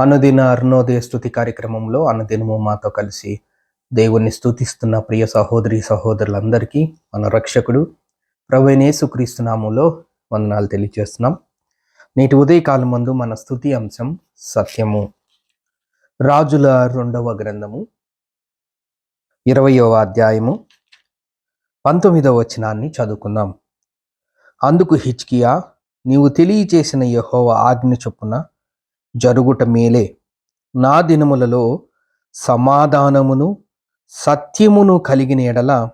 అనుదిన అరుణోదయ స్థుతి కార్యక్రమంలో అనుదినము మాతో కలిసి దేవుణ్ణి స్థుతిస్తున్న ప్రియ సహోదరి సహోదరులందరికీ మన రక్షకుడు ప్రవీణేశుక్రీస్తు క్రీస్తునాములో వందనాలు తెలియజేస్తున్నాం. నేటి ఉదయకాలం ముందు మన స్థుతి అంశం సత్యము. రాజుల రెండవ గ్రంథము ఇరవయవ అధ్యాయము పంతొమ్మిదవ వచనాన్ని చదువుకుందాం. అందుకు హిచ్కియా నీవు తెలియచేసిన యహోవ ఆజ్ఞ చొప్పున జరుగుట మేలే. నా దినములలో సమాధానమును సత్యమును కలిగిన ఎడల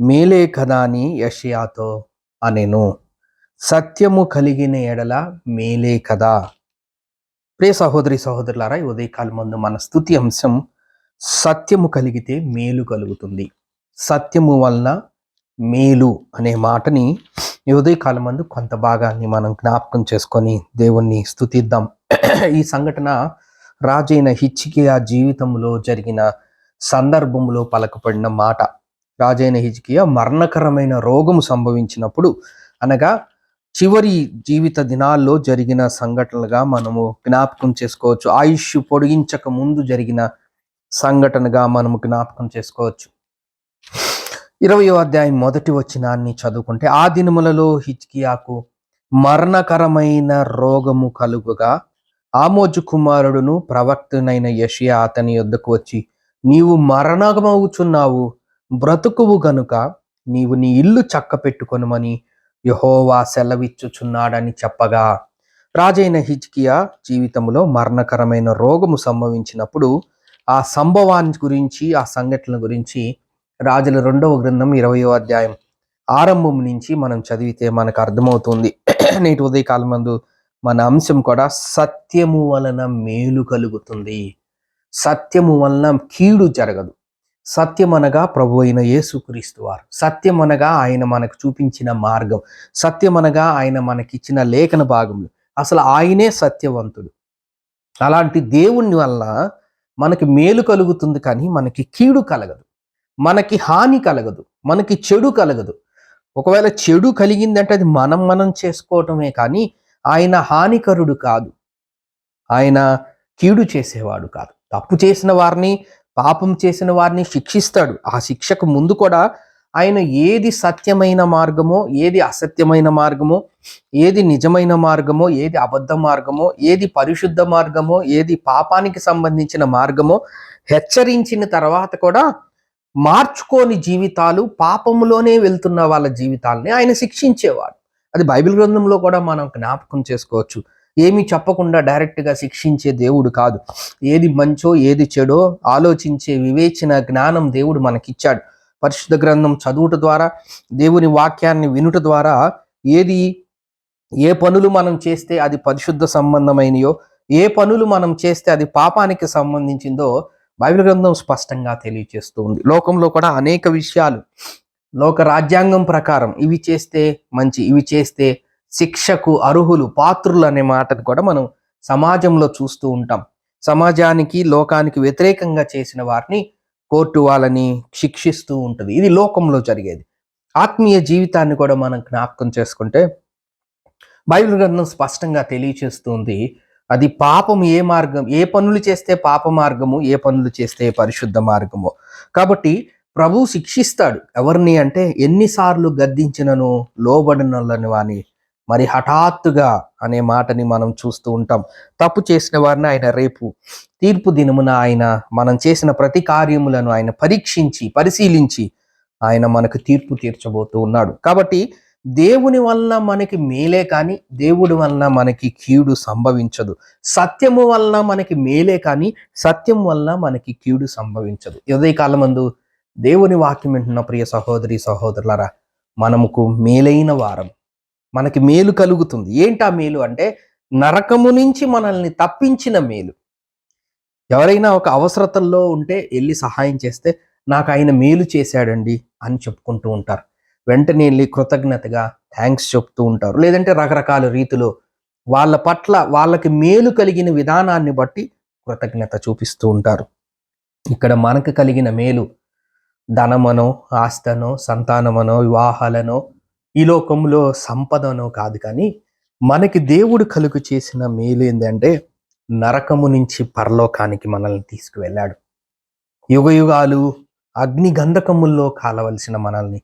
మేలే కదా అని యషయాతో అనెను. సత్యము కలిగిన ఎడల మేలే కదా. ప్రే సహోదరి సహోదరులారా ఈ ఉదయకాలం ముందు మన స్థుతి అంశం సత్యము కలిగితే మేలు కలుగుతుంది. సత్యము వలన మేలు అనే మాటని ఉదయకాలం మందు కొంత భాగాన్ని మనం జ్ఞాపకం చేసుకొని దేవుణ్ణి స్థుతిద్దాం. ఈ సంఘటన రాజైన హిచ్కియా జీవితంలో జరిగిన సందర్భంలో పలకపడిన మాట. రాజైన హిజ్కియా మరణకరమైన రోగము సంభవించినప్పుడు అనగా చివరి జీవిత దినాల్లో జరిగిన సంఘటనలుగా మనము జ్ఞాపకం చేసుకోవచ్చు. ఆయుష్ పొడిగించక ముందు జరిగిన సంఘటనగా మనము జ్ఞాపకం చేసుకోవచ్చు. ఇరవయో అధ్యాయం మొదటి వచ్చినాన్ని చదువుకుంటే ఆ దినములలో హిజ్కియాకు మరణకరమైన రోగము కలుగుగా ఆమోజు కుమారుడును ప్రవక్తనైన యషియా అతని యొద్దకు వచ్చి నీవు మరణమవుచున్నావు బ్రతుకువు గనుక నీవు నీ ఇల్లు చక్క పెట్టుకొనుమని యహోవా సెలవిచ్చుచున్నాడని చెప్పగా. రాజైన హిజ్కియా జీవితంలో మరణకరమైన రోగము సంభవించినప్పుడు ఆ సంభవాన్ని గురించి ఆ సంఘటన గురించి రాజుల రెండవ గ్రంథం ఇరవయో అధ్యాయం ఆరంభం నుంచి మనం చదివితే మనకు అర్థమవుతుంది. నేటి ఉదయకాలం మందు మన అంశం కూడా సత్యము వలన మేలు కలుగుతుంది. సత్యము వలన కీడు జరగదు. సత్యం అనగా ప్రభు అయిన యేసుక్రీస్తు వారు. సత్యం అనగా ఆయన మనకు చూపించిన మార్గం. సత్యం అనగా ఆయన మనకిచ్చిన లేఖన భాగములు అసలు ఆయనే సత్యవంతుడు. అలాంటి దేవుని వల్ల మనకి మేలు కలుగుతుంది కానీ మనకి కీడు కలగదు. మనకి హాని కలగదు. మనకి చెడు కలగదు. ఒకవేళ చెడు కలిగిందంటే అది మనం మనం చేసుకోవటమే కానీ ఆయన హానికరుడు కాదు. ఆయన కీడు చేసేవాడు కాదు. తప్పు చేసిన వారిని పాపం చేసిన వారిని శిక్షిస్తాడు. ఆ శిక్షకు ముందు కూడా ఆయన ఏది సత్యమైన మార్గమో ఏది అసత్యమైన మార్గమో ఏది నిజమైన మార్గమో ఏది అబద్ధ మార్గమో ఏది పరిశుద్ధ మార్గమో ఏది పాపానికి సంబంధించిన మార్గమో హెచ్చరించిన తర్వాత కూడా మార్చుకోని జీవితాలు పాపములోనే వెళ్తున్న వాళ్ళ జీవితాలని ఆయన శిక్షించేవాడు. అది బైబిల్ గ్రంథంలో కూడా మనం జ్ఞాపకం చేసుకోవచ్చు. ఏమీ చెప్పకుండా డైరెక్ట్గా శిక్షించే దేవుడు కాదు. ఏది మంచో ఏది చెడో ఆలోచించే వివేచన జ్ఞానం దేవుడు మనకిచ్చాడు. పరిశుద్ధ గ్రంథం చదువుట ద్వారా దేవుని వాక్యాన్ని వినుట ద్వారా ఏది ఏ పనులు మనం చేస్తే అది పరిశుద్ధ సంబంధమైనయో ఏ పనులు మనం చేస్తే అది పాపానికి సంబంధించిందో బైబిల్ గ్రంథం స్పష్టంగా తెలియచేస్తుంది లోకంలో కూడా అనేక విషయాలు లోక రాజ్యాంగం ప్రకారం ఇవి చేస్తే మంచి ఇవి చేస్తే శిక్షకు అర్హులు పాత్రులు అనే మాటను కూడా మనం సమాజంలో చూస్తూ ఉంటాం. సమాజానికి లోకానికి వ్యతిరేకంగా చేసిన వారిని కోర్టు వాళ్ళని శిక్షిస్తూ ఉంటుంది. ఇది లోకంలో జరిగేది. ఆత్మీయ జీవితాన్ని కూడా మనం జ్ఞాపకం చేసుకుంటే బైబిల్ గ్రంథం స్పష్టంగా తెలియచేస్తుంది అది పాపం ఏ మార్గం ఏ పనులు చేస్తే పాప మార్గము ఏ పనులు చేస్తే పరిశుద్ధ మార్గము. కాబట్టి ప్రభు శిక్షిస్తాడు. ఎవరిని అంటే ఎన్నిసార్లు గద్దించినను లోబడినలని వాని. మరి హఠాత్తుగా అనే మాటని మనం చూస్తూ ఉంటాం. తప్పు చేసిన వారిని ఆయన రేపు తీర్పు దినమున ఆయన మనం చేసిన ప్రతి కార్యములను ఆయన పరీక్షించి పరిశీలించి ఆయన మనకు తీర్పు తీర్చబోతూ ఉన్నాడు. కాబట్టి దేవుని వలన మనకి మేలే కానీ దేవుడి వలన మనకి కీడు సంభవించదు. సత్యము వలన మనకి మేలే కానీ సత్యం వలన మనకి కీడు సంభవించదు. ఉదయ కాలమందు దేవుని వాక్యం వింటున్న ప్రియ సహోదరి సహోదరులారా మనముకు మేలైన వారం. మనకి మేలు కలుగుతుంది. ఏంటా మేలు అంటే నరకము నుంచి మనల్ని తప్పించిన మేలు. ఎవరైనా ఒక అవసరతల్లో ఉంటే వెళ్ళి సహాయం చేస్తే నాకు ఆయన మేలు చేశాడండి అని చెప్పుకుంటూ ఉంటారు. వెంటనే వెళ్ళి కృతజ్ఞతగా థ్యాంక్స్ చెప్తూ ఉంటారు. లేదంటే రకరకాల రీతిలో వాళ్ళ పట్ల వాళ్ళకి మేలు కలిగిన విధానాన్ని బట్టి కృతజ్ఞత చూపిస్తూ ఉంటారు. ఇక్కడ మనకు కలిగిన మేలు ధనమనో ఆస్తనో సంతానమనో వివాహాలనో ఈ లోకంలో సంపదనో కాదు కానీ మనకి దేవుడు కలుగు చేసిన మేలు ఏంటంటే నరకము నుంచి పరలోకానికి మనల్ని తీసుకువెళ్ళాడు. యుగ యుగాలు అగ్ని గంధకముల్లో కాలవలసిన మనల్ని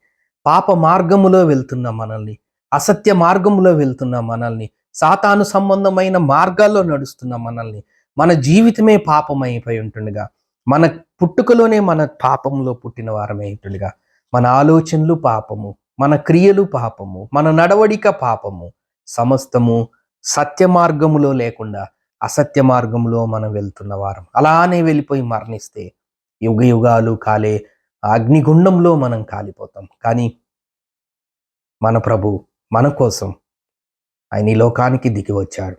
పాప మార్గములో వెళ్తున్న మనల్ని అసత్య మార్గములో వెళ్తున్న మనల్ని సాతాను సంబంధమైన మార్గాల్లో నడుస్తున్న మనల్ని మన జీవితమే పాపమైపోయి ఉంటుండగా మన పుట్టుకలోనే మన పాపంలో పుట్టిన వారమే మన ఆలోచనలు పాపము మన క్రియలు పాపము మన నడవడిక పాపము. సమస్తము సత్య మార్గములో లేకుండా అసత్య మార్గంలో మనం వెళ్తున్న వారం. అలానే వెళ్ళిపోయి మరణిస్తే యుగ యుగాలు కాలే అగ్నిగుండంలో మనం కాలిపోతాం. కానీ మన ప్రభు మన కోసం ఆయన ఈ లోకానికి దిగి వచ్చాడు.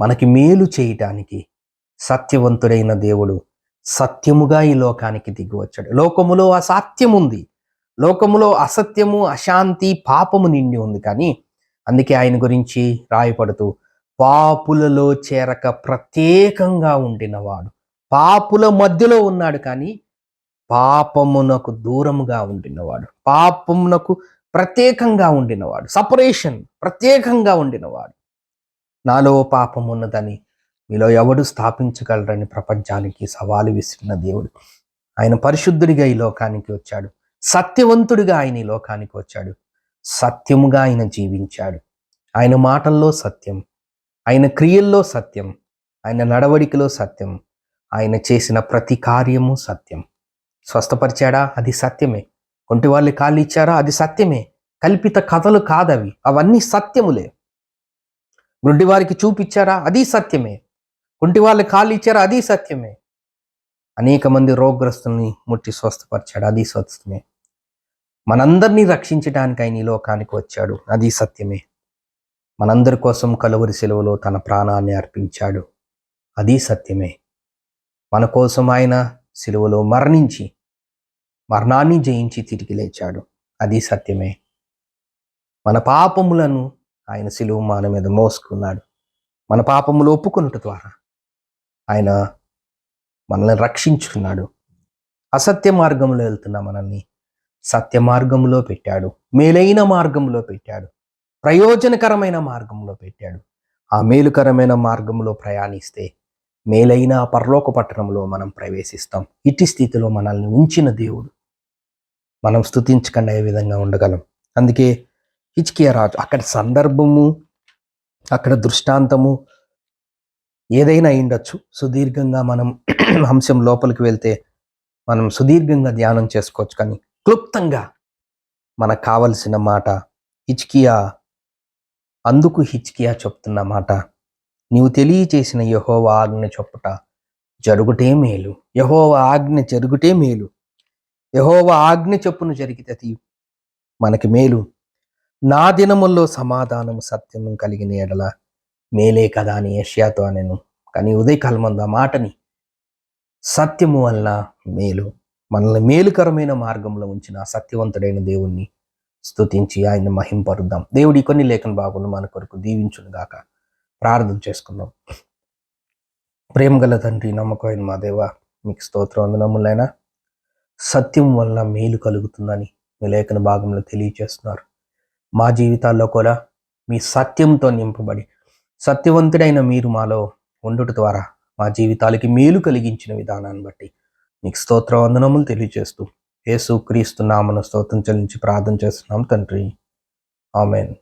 మనకి మేలు చేయటానికి సత్యవంతుడైన దేవుడు సత్యముగా ఈ లోకానికి దిగి వచ్చాడు. లోకములో అసత్యం ఉంది లోకములో అసత్యము అశాంతి పాపము నిండి ఉంది కానీ అందుకే ఆయన గురించి రాయపడుతూ పాపులలో చేరక ప్రత్యేకంగా ఉండినవాడు. పాపుల మధ్యలో ఉన్నాడు కానీ పాపమునకు దూరముగా ఉండినవాడు. పాపమునకు ప్రత్యేకంగా ఉండినవాడు. సపరేషన్ ప్రత్యేకంగా ఉండినవాడు. నాలో పాపం ఉన్నదని మీలో ఎవడు స్థాపించగలరని ప్రపంచానికి సవాలు విసిరిన దేవుడు. ఆయన పరిశుద్ధుడిగా ఈ లోకానికి వచ్చాడు. సత్యవంతుడిగా ఆయన ఈ లోకానికి వచ్చాడు. సత్యముగా ఆయన జీవించాడు. ఆయన మాటల్లో సత్యం. ఆయన క్రియల్లో సత్యం. ఆయన నడవడికలో సత్యం. ఆయన చేసిన ప్రతి కార్యము సత్యం. స్వస్థపరిచాడా? అది సత్యమే. కొంటి వాళ్ళు కాళ్ళు ఇచ్చారా? అది సత్యమే. కల్పిత కథలు కాదవి. అవన్నీ సత్యములే. మృడ్డి వారికి చూపించారా అది సత్యమే. కుంటి వాళ్ళు కాళ్ళు ఇచ్చారు అది సత్యమే. అనేక మంది రోగ్రస్తుల్ని ముట్టి స్వస్థపరిచాడు అది సత్యమే. మనందరినీ రక్షించడానికి ఆయన ఈ లోకానికి వచ్చాడు అది సత్యమే. మనందరి కోసం కలువరి సెలవులో తన ప్రాణాన్ని అర్పించాడు అది సత్యమే. మన కోసం ఆయన సెలవులో మరణించి మరణాన్ని జయించి తిరిగి లేచాడు అది సత్యమే. మన పాపములను ఆయన సిలువ మాన మీద మోసుకున్నాడు మన పాపములు ఒప్పుకున్నట్టు ద్వారా. ఆయన మనల్ని రక్షించుకున్నాడు. అసత్య మార్గంలో వెళ్తున్న మనల్ని సత్య మార్గంలో పెట్టాడు. మేలైన మార్గంలో పెట్టాడు. ప్రయోజనకరమైన మార్గంలో పెట్టాడు. ఆ మేలుకరమైన మార్గంలో ప్రయాణిస్తే మేలైన పరలోక పట్టణంలో మనం ప్రవేశిస్తాం. ఇట్టి స్థితిలో మనల్ని ఉంచిన దేవుడు మనం స్తుతించకుండా ఏ విధంగా ఉండగలం? అందుకే హిచ్కియా రాజు అక్కడ సందర్భము అక్కడ దృష్టాంతము ఏదైనా అయిండొచ్చు సుదీర్ఘంగా మనం అంశం లోపలికి వెళ్తే మనం సుదీర్ఘంగా ధ్యానం చేసుకోవచ్చు. కానీ క్లుప్తంగా మనకు కావలసిన మాట హిచ్కియా అందుకు హిచ్కియా చెప్తున్న మాట నీవు తెలియచేసిన యహోవ ఆజ్ఞ చొప్పుట జరుగుటే మేలు. యహోవ ఆజ్ఞ జరుగుటే మేలు. యహోవ ఆజ్ఞ చెప్పును జరిగితే మనకి మేలు. నా దినముల్లో సమాధానము సత్యము కలిగిన ఎడల మేలే కదా అని యష్యాతో అనెను. కానీ ఉదయకాలం మందు ఆ మాటని సత్యము వల్ల మేలు మనల్ని మేలుకరమైన మార్గంలో ఉంచిన సత్యవంతుడైన దేవుణ్ణి స్తుతించి ఆయన మహింపరుద్దాం. దేవుడి కొన్ని లేఖన భాగంలో మన కొరకు దీవించునుగాక ప్రార్థన చేసుకుందాం. ప్రేమ గల తండ్రి నమ్మకమైన మా దేవ మీకు స్తోత్రం వందనములైనా సత్యం వల్ల మేలు కలుగుతుందని మీ లేఖన భాగంలో తెలియజేస్తున్నారు. మా జీవితాల్లో కూడా మీ సత్యంతో నింపబడి సత్యవంతుడైన మీరు మాలో ఉండుట ద్వారా మా జీవితాలకి మేలు కలిగించిన విధానాన్ని బట్టి మీకు స్తోత్ర వందనములు తెలియజేస్తూ యేసు క్రీస్తు నామను స్తోత్రం చెల్లించి ప్రార్థన చేస్తున్నాం తండ్రి. ఆమెన్.